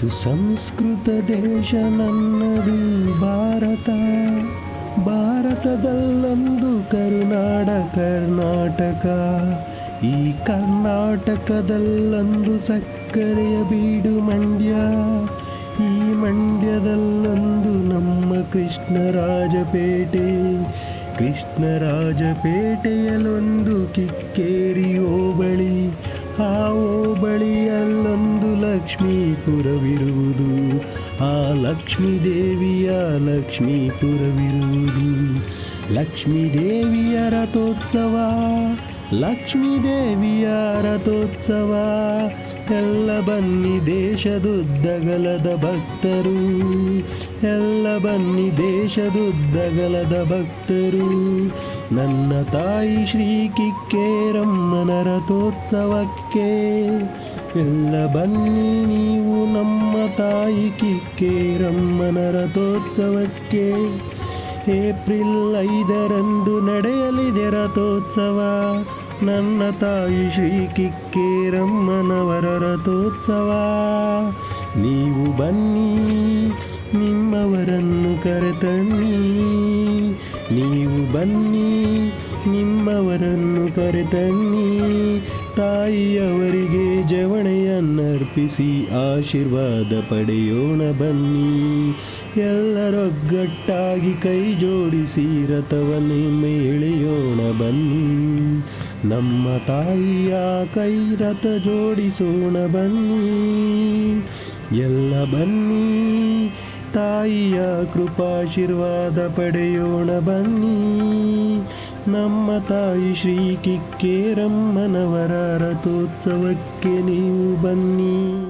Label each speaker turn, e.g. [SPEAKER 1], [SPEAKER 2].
[SPEAKER 1] ಸುಸಂಸ್ಕೃತ ದೇಶ ನನ್ನದು ಭಾರತ. ಭಾರತದಲ್ಲೊಂದು ಕರುನಾಡ, ಕರ್ನಾಟಕ. ಈ ಕರ್ನಾಟಕದಲ್ಲೊಂದು ಸಕ್ಕರೆಯ ಬೀಡು ಮಂಡ್ಯ. ಈ ಮಂಡ್ಯದಲ್ಲೊಂದು ನಮ್ಮ ಕೃಷ್ಣರಾಜಪೇಟೆ ಕೃಷ್ಣರಾಜಪೇಟೆಯಲ್ಲೊಂದು ಕಿಕ್ಕೇರಿ ಹೋಬಳಿ. ಲಕ್ಷ್ಮೀಪುರವಿರುವುದು, ಆ ಲಕ್ಷ್ಮೀ ದೇವಿಯ ಲಕ್ಷ್ಮೀಪುರವಿರುವುದು. ಲಕ್ಷ್ಮೀ ದೇವಿಯ ರಥೋತ್ಸವ ಲಕ್ಷ್ಮೀ ದೇವಿಯ ರಥೋತ್ಸವ. ಎಲ್ಲ ಬನ್ನಿ ದೇಶದುದ್ದಗಲದ ಭಕ್ತರು, ಎಲ್ಲ ಬನ್ನಿ ದೇಶದುದ್ದಗಲದ ಭಕ್ತರು. ನನ್ನ ತಾಯಿ ಶ್ರೀ ಕಿಕ್ಕೇರಮ್ಮನ ರಥೋತ್ಸವಕ್ಕೆ ಎಲ್ಲ ಬನ್ನಿ ನೀವು ನಮ್ಮ ತಾಯಿ ಕಿಕ್ಕೇರಮ್ಮನ ರಥೋತ್ಸವಕ್ಕೆ ಏಪ್ರಿಲ್ ಐದರಂದು ನಡೆಯಲಿದೆ ರಥೋತ್ಸವ. ನನ್ನ ತಾಯಿ ಶ್ರೀ ಕಿಕ್ಕೇರಮ್ಮನವರ ರಥೋತ್ಸವ. ನೀವು ಬನ್ನಿ, ನಿಮ್ಮವರನ್ನು ಕರೆತನ್ನಿ. ನೀವು ಬನ್ನಿ, ನಿಮ್ಮವರನ್ನು ಕರೆತನ್ನಿ. ತಾಯಿಯವರಿಗೆ ಜವಣೆಯನ್ನರ್ಪಿಸಿ ಆಶೀರ್ವಾದ ಪಡೆಯೋಣ ಬನ್ನಿ. ಎಲ್ಲರೊಗ್ಗಟ್ಟಾಗಿ ಕೈ ಜೋಡಿಸಿ ರಥವನ್ನು ಮೇಳೆಯೋಣ ಬನ್ನಿ. ನಮ್ಮ ತಾಯಿಯ ಕೈ ರಥ ಜೋಡಿಸೋಣ ಬನ್ನಿ. ಎಲ್ಲ ಬನ್ನಿ. ತಾಯಿಯ ಕೃಪಾಶೀರ್ವಾದ ಪಡೆಯೋಣ ಬನ್ನಿ. ನಮ್ಮ ತಾಯಿ ಶ್ರೀ ಕಿಕ್ಕೇರಮ್ಮನವರ ರಥೋತ್ಸವಕ್ಕೆ ನೀವು ಬನ್ನಿ.